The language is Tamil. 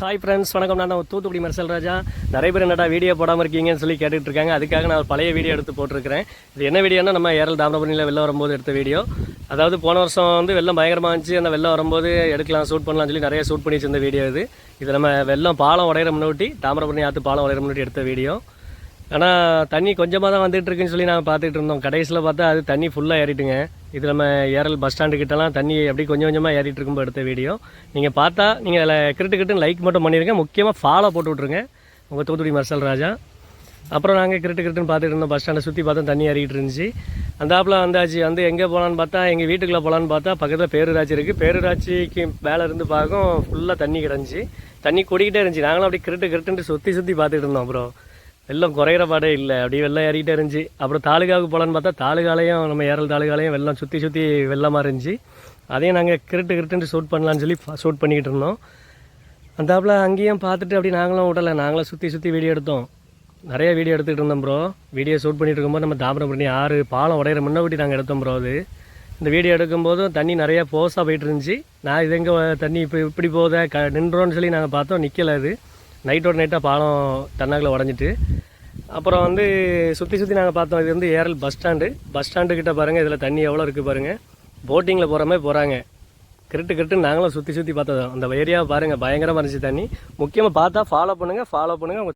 ஹாய் ஃப்ரெண்ட்ஸ் வணக்கம். நான் தான் தூத்துக்குடி மர்சல் ராஜா. நிறைய பேர் என்னடா வீடியோ போடாமல் இருக்கீங்கன்னு சொல்லி கேட்டுட்டு இருக்காங்க. அதுக்காக நான் பழைய வீடியோ எடுத்து போட்டிருக்கிறேன். இது என்ன வீடியோனா நம்ம ஏரல் தாமிரபரணியில் வெளில வரும்போது எடுத்த வீடியோ அதாவது போன வருஷம் வந்து வெள்ளம் பயங்கரமாக இருந்துச்சு. அந்த வெள்ளம் வரும்போது எடுக்கலாம் ஷூட் பண்ணலாம்னு சொல்லி நிறைய ஷூட் பண்ணி வச்சிருந்த வீடியோ இது. இது நம்ம வெள்ளம் பாலம் உடையிற முன்னோட்டி தாமிரபரணி ஆற்று பாலம் உடையிற முன்னோட்டி எடுத்த வீடியோ ஆனால் தண்ணி கொஞ்சமாக தான் வந்துட்டு இருக்குன்னு சொல்லி நாங்கள் பார்த்துட்டு இருந்தோம் கடைசியில் பார்த்தா அது தண்ணி ஃபுல்லாக ஏறிட்டுங்க. இது நம்ம ஏரல் பஸ் ஸ்டாண்டுக்கிட்டலாம் தண்ணி அப்படி கொஞ்சம் கொஞ்சமாக ஏறிட்டு இருக்கும்போது எடுத்த வீடியோ. நீங்கள் பார்த்தா நீங்கள் அதில் கிரிட்டு கிட்டுன்னு லைக் மட்டும் பண்ணிடுங்க முக்கியமாக ஃபாலோ போட்டு விட்ருங்க உங்கள் தூத்துக்குடி மர்சல் ராஜா. அப்புறம் நாங்கள் கிரிட்டு கிரிட்டுன்னு பார்த்துட்டு இருந்தோம். பஸ் ஸ்டாண்டை சுற்றி பார்த்தா தண்ணி ஏறிக்கிட்டு இருந்துச்சு. அந்த ஆப்பில் வந்தாச்சு. வந்து எங்கே போகலான்னு பார்த்தா எங்கள் வீட்டுக்குள்ளே போகலான்னு பார்த்தா பக்கத்தில் பேரூராட்சி இருக்குது பேரூராட்சிக்கு மேலே இருந்து பார்க்கும் ஃபுல்லாக தண்ணி கிடந்துச்சு. தண்ணி கொடிக்கிட்டே இருந்துச்சு. நாங்களும் அப்படியே கிரிட்டு கிரிட்டுன்ட்டு சுற்றி சுற்றி பார்த்துட்டு இருந்தோம் அப்புறம் வெள்ளம் குறையிற பாடே இல்லை. அப்படியே வெள்ளம் ஏறிக்கிட்டே இருந்துச்சு. அப்புறம் தாலுகாவுக்கு போகலான்னு பார்த்தா தாலுகாலையும் நம்ம ஏரல் தாலுகாலையும் வெள்ளம் சுற்றி சுற்றி வெள்ளமாக இருந்துச்சு. அதையும் நாங்கள் கிரிட்டு கிரிட்டுன்ட்டு ஷூட் பண்ணலான்னு சொல்லி ஷூட் பண்ணிக்கிட்டு இருந்தோம். அந்தாப்புல அங்கேயும் பார்த்துட்டு அப்படி நாங்களும் விடலை நாங்களும் சுற்றி சுற்றி வீடியோ எடுத்தோம். நிறைய வீடியோ எடுத்துகிட்டு இருந்தோம் ப்ரோ வீடியோ ஷூட் பண்ணிட்டு இருக்கும்போது நம்ம தாமிரபரணி ஆறு பாலம் உடையிற முன்னாடி நாங்கள் எடுத்தோம் ப்ரோ அது. இந்த வீடியோ எடுக்கும்போதும் தண்ணி நிறையா போஸாக போயிட்டு இருந்துச்சு. நான் இது எங்கே தண்ணி இப்போ இப்படி போகுதே? க நின்றோன்னு சொல்லி நாங்கள் பார்த்தோம். நிற்கலை அது. நைட்டோட நைட்டாக பாலம் தன்னாக்கில் உடஞ்சிட்டு அப்புறம் வந்து சுற்றி சுற்றி நாங்கள் பார்த்தோம் இது வந்து ஏரல் பஸ் ஸ்டாண்டு. பஸ் ஸ்டாண்டுக்கிட்ட பாருங்கள் இதில் தண்ணி எவ்வளோ இருக்குது பாருங்கள் போட்டிங்கில் போகிற மாதிரி போகிறாங்க கிரிட்டு கிரிட்டு நாங்களும் சுற்றி சுற்றி பார்த்தோம் அந்த ஏரியாவை பாருங்கள் பயங்கரமாக இருந்துச்சு தண்ணி. முக்கியமாக பார்த்தா ஃபாலோ பண்ணுங்கள் ஃபாலோ பண்ணுங்கள்